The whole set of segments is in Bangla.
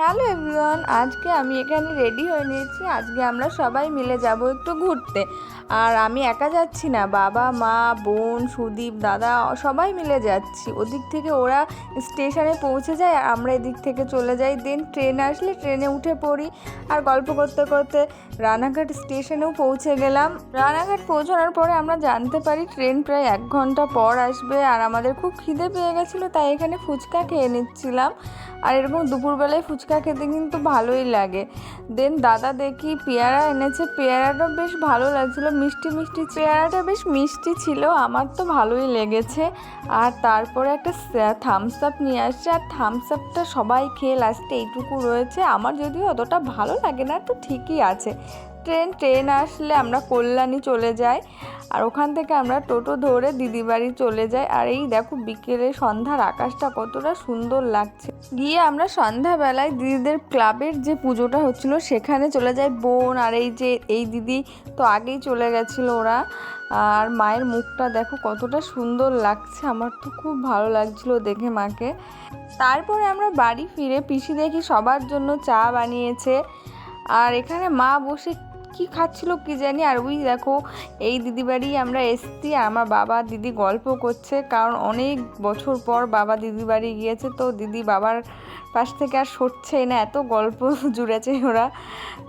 হ্যালো এভরিওয়ান আজকে আমি এখানে রেডি হয়ে নিয়েছি। আজকে আমরা সবাই মিলে যাব একটু ঘুরতে। আর আমি একা যাচ্ছি না। বাবা, মা, বোন, সুদীপ, দাদা, সবাই মিলে যাচ্ছি। ওদিক থেকে ওরা স্টেশনে পৌঁছে যায় আমরা এদিক থেকে চলে যাই। দেন ট্রেন আসলে ট্রেনে উঠে পড়ি। আর গল্প করতে করতে রানাঘাট স্টেশনেও পৌঁছে গেলাম। রানাঘাট পৌঁছানোর পরে আমরা জানতে পারি ট্রেন প্রায় এক ঘণ্টা পর আসবে। আর আমাদের খুব খিদে পেয়ে গেছিল, তাই এখানে ফুচকা খেয়ে নিচ্ছিলাম। আর এরকম দুপুরবেলায় ফুচকা খেতে কিন্তু ভালোই লাগে। দেন দাদা দেখি পেয়ারা এনেছে, পেয়ারাটা বেশ ভালো লাগছিল, মিষ্টি মিষ্টি পেয়ারাটা বেশ মিষ্টি ছিল, আমার তো ভালোই লেগেছে। আর তারপরে একটা থামস আপ নিয়ে আসছে, আর থামস আপটা সবাই খেয়ে লাস্টে এইটুকু রয়েছে। আমার যদিও অতটা ভালো লাগে না, তো ঠিকই আছে। ট্রেন ট্রেন আসলে আমরা কল্যাণী চলে যাই আর ওখান থেকে আমরা টোটো ধরে দিদি বাড়ি চলে যাই। আর এই দেখো বিকেলে সন্ধ্যার আকাশটা কতটা সুন্দর লাগছে। গিয়ে আমরা সন্ধ্যাবেলায় দিদিদের ক্লাবের যে পুজোটা হচ্ছিল সেখানে চলে যাই। বোন আর এই যে, এই দিদি তো আগেই চলে গেছিল ওরা। আর মায়ের মুখটা দেখো কতটা সুন্দর লাগছে। আমার তো খুব ভালো লাগছিল দেখে মাকে। তারপরে আমরা বাড়ি ফিরে পিসি দেখি সবার জন্য চা বানিয়েছে। আর এখানে মা বসে কি খাচ্ছিল কি জানি? আর ওই দেখো, এই দিদি বাড়ি আমরা এসছি, আমার বাবা দিদি গল্প করছে, কারণ অনেক বছর পর বাবা দিদি বাড়ি গিয়েছে, তো দিদি বাবার পাশ থেকে আর সরছেই না, এত গল্প জুড়েছে ওরা।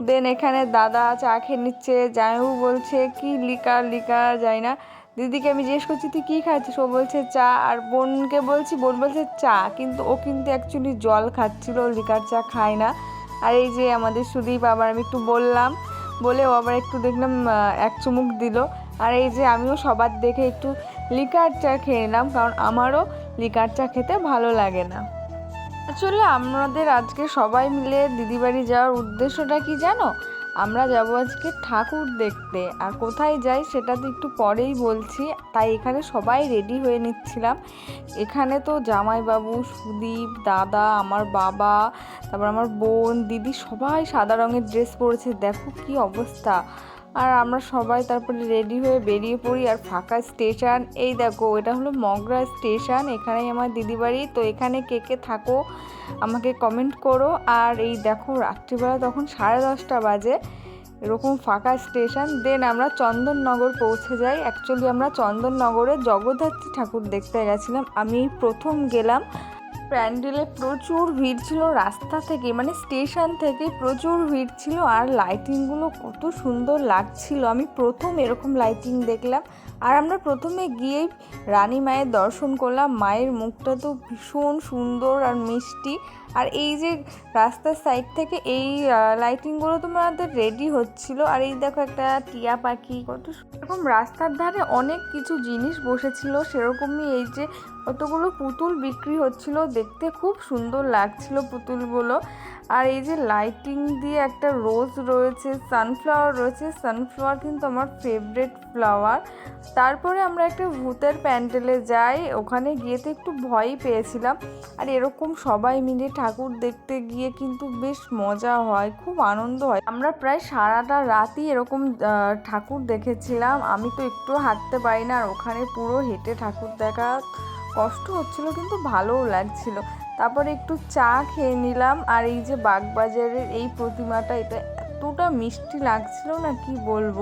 দেন এখানে দাদা চা খেয়ে নিচ্ছে, জামাইবাবু বলছে, কি লিকা লিকা যায় না। দিদিকে আমি জিজ্ঞেস করছি, তুই কী খাচ্ছিস? ও বলছে, চা। আর বোনকে বলছি, বোন বলছে, চা। কিন্তু ও কিন্তু অ্যাকচুয়ালি জল খাচ্ছিল, লিকার চা খায় না। আর এই যে আমাদের সুদীপ, আবার আমি একটু বললাম বলে ও আবার একটু দেখলাম এক চুমুক দিল। আর এই যে আমিও সবার দেখে একটু লিকার চা খেয়ে নিলাম, কারণ আমারও লিকার চা খেতে ভালো লাগে না। আসলে আমাদের আজকে সবাই মিলে দিদিবাড়ি যাওয়ার উদ্দেশ্যটা কি জানো? আমরা যাব আজকে ঠাকুর দেখতে। আর কোথায় যাই সেটা তো একটু পরেই বলছি। তাই এখানে সবাই রেডি হয়ে নিচ্ছিলাম। এখানে তো জামাইবাবু, সুদীপ, দাদা, আমার বাবা, তারপর আমার বোন, দিদি সবাই সাদা রঙের ড্রেস পরেছে। দেখো কি অবস্থা। আর আমরা সবাই তারপরে রেডি হয়ে বেরিয়ে পড়ি আর ফাঁকা স্টেশন এই দেখো, এটা হলো মগরা স্টেশন এখানেই আমার দিদি বাড়ি তো এখানে কে কে থাকো, আমাকে কমেন্ট করো। আর এই দেখো, রাত্রিবেলা তখন সাড়ে দশটা বাজে, এরকম ফাঁকা স্টেশন দেন আমরা চন্দননগর পৌঁছে যাই। অ্যাকচুয়ালি আমরা চন্দননগরে জগদ্ধাত্রী ঠাকুর দেখতে গেছিলাম। আমি প্রথম গেলাম প্যান্ডেলে প্রচুর ভিড় ছিল রাস্তা থেকে মানে স্টেশন থেকে প্রচুর ভিড় ছিল আর লাইটিংগুলো কত সুন্দর লাগছিল। আমি প্রথম এরকম লাইটিং দেখলাম আর আমরা প্রথমে গিয়েই রানী মায়ের দর্শন করলাম। মায়ের মুখটা তো ভীষণ সুন্দর আর মিষ্টি। আর এই যে রাস্তার সাইড থেকে এই লাইটিংগুলো তোমাদের রেডি হচ্ছিল। আর এই দেখো একটা টিয়া পাখি, কত এরকম রাস্তার ধারে অনেক কিছু জিনিস বসেছিল। সেরকমই এই যে কতগুলো পুতুল বিক্রি হচ্ছিল দেখতে খুব সুন্দর লাগছিল পুতুলগুলো। আর এই যে লাইটিং দিয়ে একটা রোজ রয়েছে সানফ্লাওয়ার রয়েছে সানফ্লাওয়ার কিন্তু আমার ফেভারেট ফ্লাওয়ার তারপরে আমরা একটা ভূতের প্যান্ডেলে যাই, ওখানে গিয়ে তো একটু ভয়ই পেয়েছিলাম। আর এরকম সবাই মিলে ঠাকুর দেখতে গিয়ে কিন্তু বেশ মজা হয়, খুব আনন্দ হয়। আমরা প্রায় সারাটা রাতই এরকম ঠাকুর দেখেছিলাম। আমি তো একটু হাঁটতে পারি না, আর ওখানে পুরো হেঁটে ঠাকুর দেখা কষ্ট হচ্ছিল, কিন্তু ভালোও লাগছিল। তারপরে একটু চা খেয়ে নিলাম, আর এই যে বাগবাজারের এই প্রতিমাটা, এটা এতটা মিষ্টি লাগছিল না, কি বলব?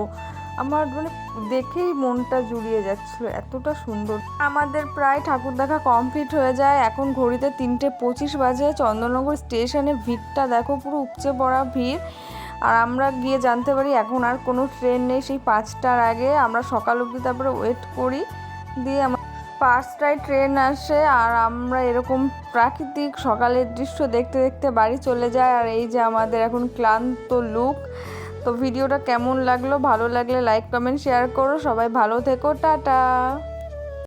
আমার মানে দেখেই মনটা জুড়িয়ে যাচ্ছিল, এতটা সুন্দর। আমাদের প্রায় ঠাকুর দেখা কমপ্লিট হয়ে যায়। এখন ঘড়িতে তিনটে পঁচিশ বাজে, চন্দননগর স্টেশনে ভিড়টা দেখো, পুরো উপচে পড়া ভিড়। আর আমরা গিয়ে জানতে পারি, এখন আর কোনো ট্রেন নেই, সেই পাঁচটার আগে। আমরা সকাল অবধি তারপরে ওয়েট করি, দিয়ে পাঁচটায় ট্রেন আসে আর আমরা এরকম প্রাকৃতিক সকালের দৃশ্য দেখতে দেখতে বাড়ি চলে যায়। আর এই যে আমাদের এখন ক্লান্ত লুক, তো ভিডিওটা কেমন লাগল? ভালো লাগলে লাইক কমেন্ট শেয়ার করো। সবাই ভালো থেকো, টাটা।